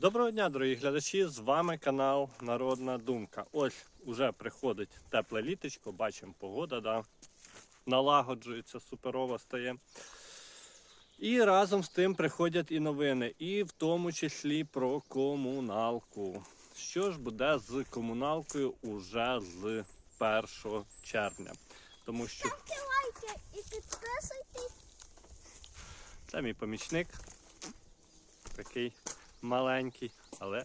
Доброго дня, дорогі глядачі! З вами канал Народна Думка. Ось уже приходить тепле літочко, бачимо погода, да? налагоджується, суперова стає. І разом з тим приходять і новини, і в тому числі про комуналку. Що ж буде з комуналкою уже з 1 червня? Тому що Ставте лайки і підписуйтесь. Це мій помічник. Такий маленький, але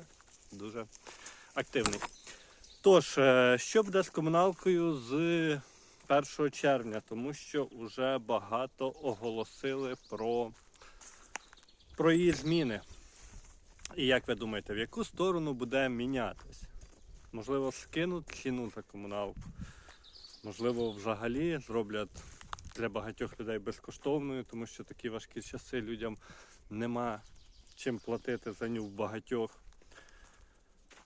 дуже активний. Тож, е, що буде з комуналкою з 1 червня, тому що вже багато оголосили про, про її зміни. І як ви думаєте, в яку сторону буде мінятись? Можливо, скинуть ціну за комуналку. Можливо, взагалі зроблять для багатьох людей безкоштовною, тому що такі важкі часи людям нема чим платити за ню в багатьох.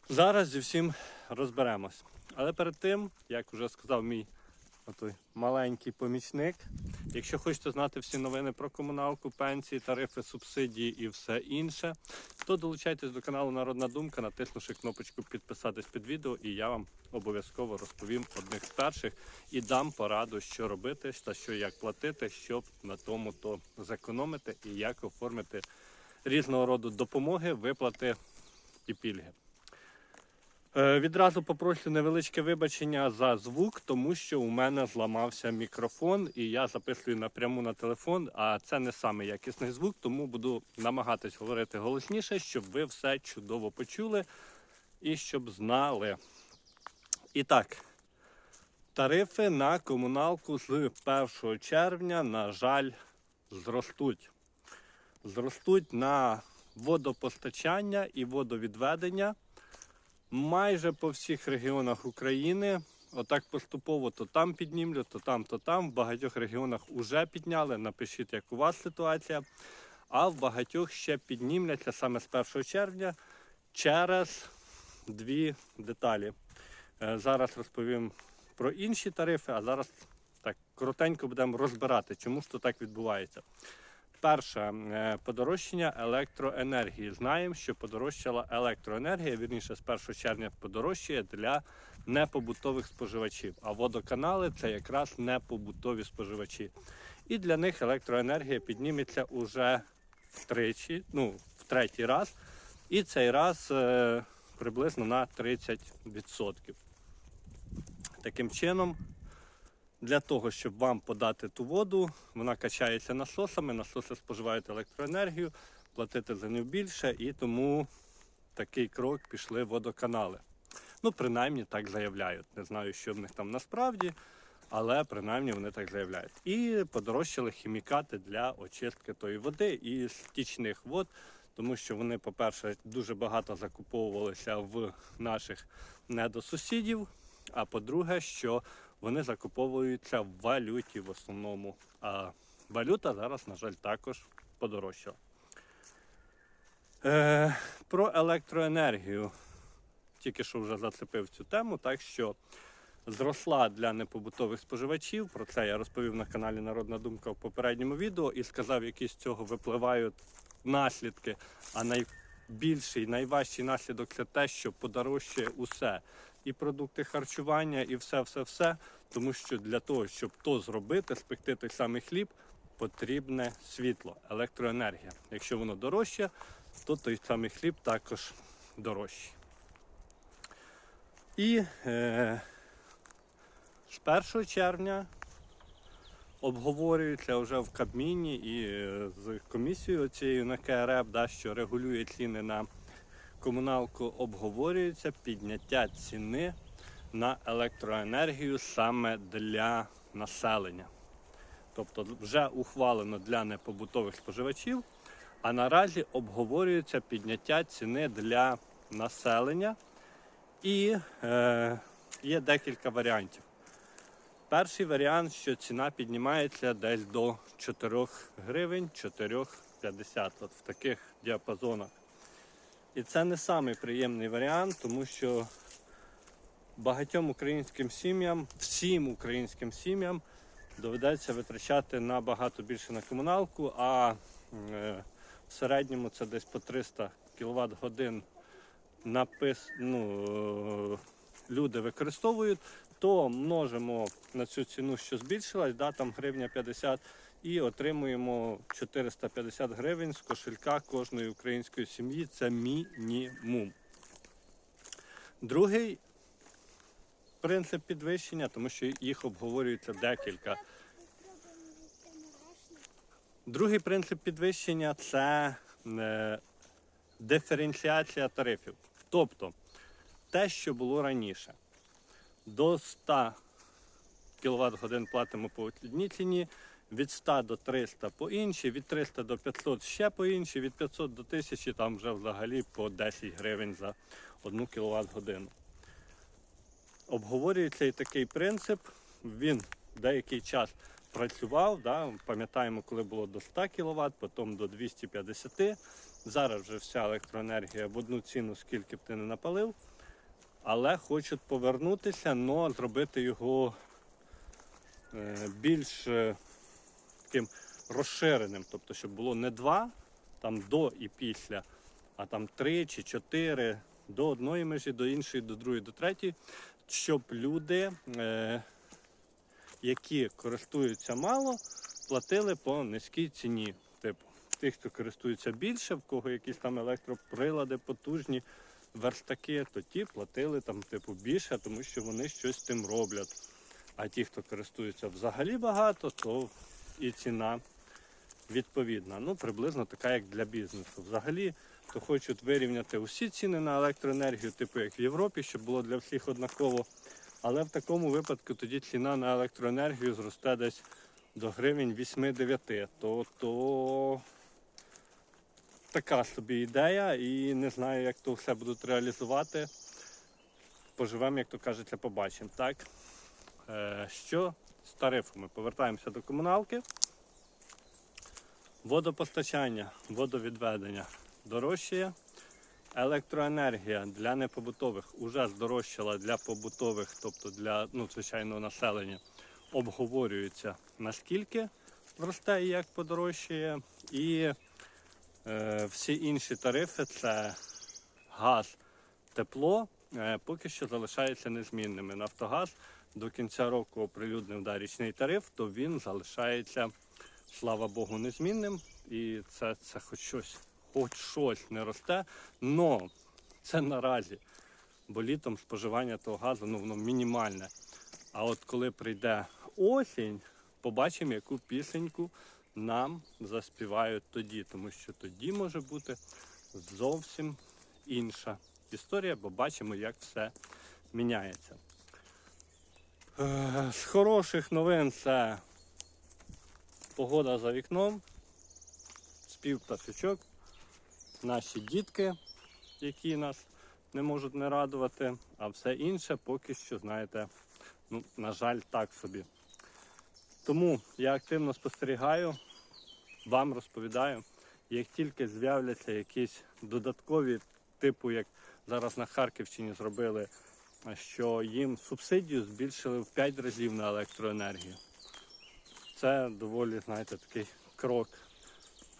Зараз зі всім розберемось. Але перед тим, як вже сказав мій отой маленький помічник, якщо хочете знати всі новини про комуналку, пенсії, тарифи, субсидії і все інше, то долучайтесь до каналу Народна Думка, натиснувши кнопочку підписатись під відео, і я вам обов'язково розповім одних з перших і дам пораду, що робити та що як платити, щоб на тому то зекономити і як оформити різного роду допомоги, виплати і пільги. Е, Відразу попрошу невеличке вибачення за звук, тому що у мене зламався мікрофон, і я записую напряму на телефон. А це не саме якісний звук, тому буду намагатись говорити голосніше, щоб ви все чудово почули і щоб знали. І так, тарифи на комуналку з 1 червня, на жаль, зростуть. Зростуть на водопостачання і водовідведення майже по всіх регіонах України. Отак поступово то там піднімлю, то там, то там. В багатьох регіонах вже підняли. Напишіть, як у вас ситуація. А в багатьох ще піднімляться саме з 1 червня через дві деталі. Е, Зараз розповім про інші тарифи, а зараз так коротенько будемо розбирати, чому ж то так відбувається. Перше е, подорожчання електроенергії. Знаємо, що подорожчала електроенергія. Вірніше з 1 червня подорожчає для непобутових споживачів. А водоканали це якраз непобутові споживачі. І для них електроенергія підніметься уже втричі, ну, в третій раз. І цей раз е, приблизно на 30%. Таким чином, для того, щоб вам подати ту воду, вона качається насосами, насоси споживають електроенергію, платити за нього більше, і тому такий крок пішли водоканали. Ну, принаймні так заявляють. Не знаю, що в них там насправді, але принаймні вони так заявляють. І подорожчали хімікати для очистки тої води і стічних вод, тому що вони, по-перше, дуже багато закуповувалися в наших недосусідів. А по-друге, що вони закуповуються в валюті в основному. А валюта зараз, на жаль, також подорожчала. Е, про електроенергію. Тільки що вже зацепив цю тему, так що зросла для непобутових споживачів. Про це я розповів на каналі Народна Думка в попередньому відео і сказав, які з цього випливають наслідки. А найбільший, найважчий наслідок це те, що подорожчає усе. І продукти харчування, і все-все-все. Тому що для того, щоб то зробити, спекти той самий хліб, потрібне світло, електроенергія. Якщо воно дорожче, то той самий хліб також дорожчий. І е, з 1 червня обговорюється вже в Кабміні і е, з комісією цією на КРЕП, да, що регулює ціни на комуналку, обговорюється підняття ціни на електроенергію саме для населення. Тобто вже ухвалено для непобутових споживачів, а наразі обговорюється підняття ціни для населення. І е, є декілька варіантів. Перший варіант, що ціна піднімається десь до 4 гривень 4,50 от в таких діапазонах. І це не самий приємний варіант, тому що багатьом українським сім'ям, всім українським сім'ям доведеться витрачати набагато більше на комуналку, а е, В середньому це десь по 300 кВт годин напис, ну, е, люди використовують, то множимо на цю ціну, що збільшилась, да, там гривня 50, і отримуємо 450 гривень з кошелька кожної української сім'ї. Це мінімум. Другий принцип підвищення, тому що їх обговорюється декілька. Другий принцип підвищення це е, диференціація тарифів. Тобто те, що було раніше, до 100 кВт годин платимо по одній ціні, від 100 до 300 по іншій, від 300 до 500 ще по іншій, від 500 до 1000 там вже взагалі по 10 гривень за 1 кВт годину. Обговорюється і такий принцип. Він деякий час працював. Да? Пам'ятаємо, коли було до 100 кВт, потім до 250. Зараз вже вся електроенергія в одну ціну, скільки б ти не напалив. Але хочуть повернутися, але зробити його е, більш е, таким розширеним. Тобто, щоб було не два, там до і після, а там три чи чотири до одної межі, до іншої, до другої, до третьої, щоб люди, е, які користуються мало, платили по низькій ціні. Типу, тих, хто користується більше, в кого якісь там електроприлади потужні, верстаки, то ті платили там, типу, більше, тому що вони щось тим роблять. А ті, хто користується взагалі багато, то і ціна відповідна. Ну, приблизно така, як для бізнесу. Взагалі, то хочуть вирівняти усі ціни на електроенергію, типу як в Європі, щоб було для всіх однаково. Але в такому випадку тоді ціна на електроенергію зросте десь до гривень 8-9. То, то така собі ідея, і не знаю, як то все будуть реалізувати. Поживемо, як то кажеться, побачимо. Так? Е, що з тарифами? Повертаємося до комуналки. Водопостачання, водовідведення дорожчає. Електроенергія для непобутових уже здорожчала для побутових, тобто для ну, звичайного населення, обговорюється наскільки зросте і як подорожчає. І е, всі інші тарифи це газ, тепло, поки що залишаються незмінними. Нафтогаз до кінця року оприлюднив да, річний тариф, то він залишається, слава Богу, незмінним. І це, це хоч щось, хоч щось не росте. Но це наразі. Бо літом споживання того газу ну, воно мінімальне. А от коли прийде осінь, побачимо, яку пісеньку нам заспівають тоді, тому що тоді може бути зовсім інша історія, бо бачимо, як все міняється. Е, З хороших новин це погода за вікном, спів пташечок, наші дітки, які нас не можуть не радувати, а все інше поки що, знаєте, ну, на жаль, так собі. Тому я активно спостерігаю, вам розповідаю, як тільки з'являться якісь додаткові, типу, як зараз на Харківщині зробили, що їм субсидію збільшили в 5 разів на електроенергію. Це доволі, знаєте, такий крок.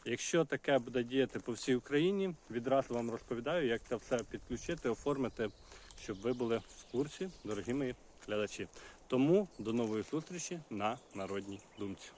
Якщо таке буде діяти по всій Україні, відразу вам розповідаю, як це все підключити, оформити, щоб ви були в курсі, дорогі мої глядачі. Тому до нової зустрічі на народній думці.